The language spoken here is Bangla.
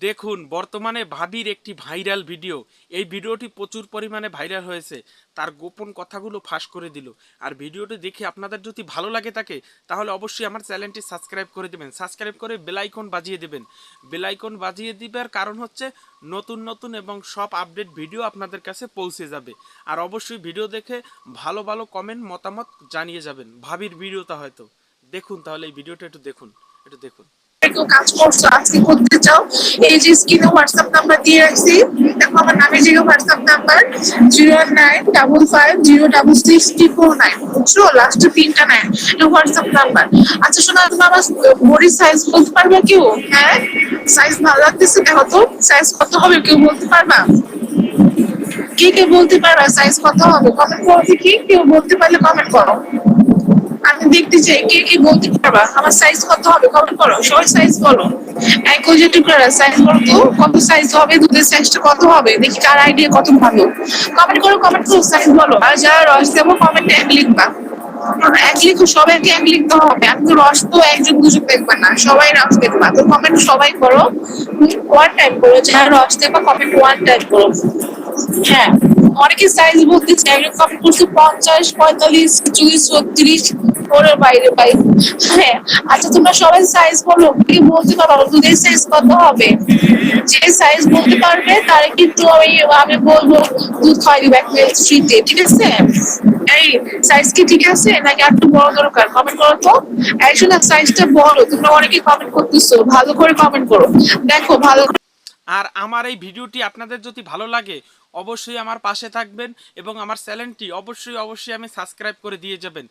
দেখুন, বর্তমানে ভাবির একটি ভাইরাল ভিডিও। এই ভিডিওটি প্রচুর পরিমাণে ভাইরাল হয়েছে। তার গোপন কথাগুলো ফাঁস করে দিল। আর ভিডিওটি দেখে আপনাদের যদি ভালো লাগে থাকে, তাহলে অবশ্যই আমার চ্যানেলটি সাবস্ক্রাইব করে দেবেন। সাবস্ক্রাইব করে বেলাইকন বাজিয়ে দেবেন। বেলাইকন বাজিয়ে দিবার কারণ হচ্ছে, নতুন নতুন এবং সব আপডেট ভিডিও আপনাদের কাছে পৌঁছে যাবে। আর অবশ্যই ভিডিও দেখে ভালো ভালো কমেন্ট, মতামত জানিয়ে যাবেন। ভাবির ভিডিওটা হয়তো। দেখুন তাহলে এই ভিডিওটা একটু দেখুন। একটু দেখুন। কেউ কাজ করছ, আজকে করতে চাও, এই যে স্ক্রিনে হোয়াটসঅ্যাপ নাম্বার দিয়ে রাখছি। দেখো আমার নামের zero WhatsApp number zero nine double five zero double six triple nine বুঝছ? লাস্টে তিনটা নাইন এটা হোয়াটসঅ্যাপ নাম্বার আচ্ছা শোনা, তুমি আমার বডির সাইজ বলতে পারবে কেউ? হ্যাঁ? সাইজ ভালো লাগতেছে, দেখো তো সাইজ কত হবে, কেউ বলতে পারবা? কে কে বলতে পারবা সাইজ কত হবে? কমেন্ট করো দেখি, কেউ বলতে পারলে কমেন্ট করো। দেখতে চাই কে কে বলতে পারবা? আমার সাইজ কত হবে? কমেন্ট করো। সবাই সাইজ বলো। এক ওই টুকরা সাইজ বলো তো। কত সাইজ হবে? দুধের সাইজটা কত হবে? দেখি কার আইডিয়া কত ভালো। কমেন্ট করো কমেন্ট করো সাইজ বলো। আর যারা রস দেবো কমেন্টে এক লিখবা। এক লিখো, সবাইকে এক লিখতে হবে। আমি তো রস তো একজন দুজন দেখবে না। সবাই রস দেখবা তো কমেন্ট সবাই করো। ওয়ান টাইম করো। যারা রস দেবা কমেন্ট ওয়ান টাইম করো। হ্যাঁ। অনেকে সাইজ বলতে চাই কমেন্ট করছে পঞ্চাশ, পঁয়তাল্লিশ, চল্লিশ, ছত্রিশ। ওরের বাইরে পাই হ্যাঁ আচ্ছা তোমরা সবাই সাইজ বলো, কি বলতে পারো? দুধের সাইজ কত হবে? যে সাইজ বলতে পারবে, তার কিন্তু আমি আমি বলব, দুধ খাওয়াই দিবে এক মিনিট ফ্রিতে ঠিক আছে? এই সাইজ কি ঠিক আছে? নাকি একটু বড় দরকার? কমেন্ট করো তো। একজন সাইজটা বড়, তোমরা অনেকে কমেন্ট করতেছো। ভালো করে কমেন্ট করো। দেখো, ভালো আর আমার এই ভিডিওটি আপনাদের যদি ভালো লাগে, অবশ্যই আমার পাশে থাকবেন এবং আমার চ্যানেলটি অবশ্যই অবশ্যই আমি সাবস্ক্রাইব করে দিয়ে যাবেন।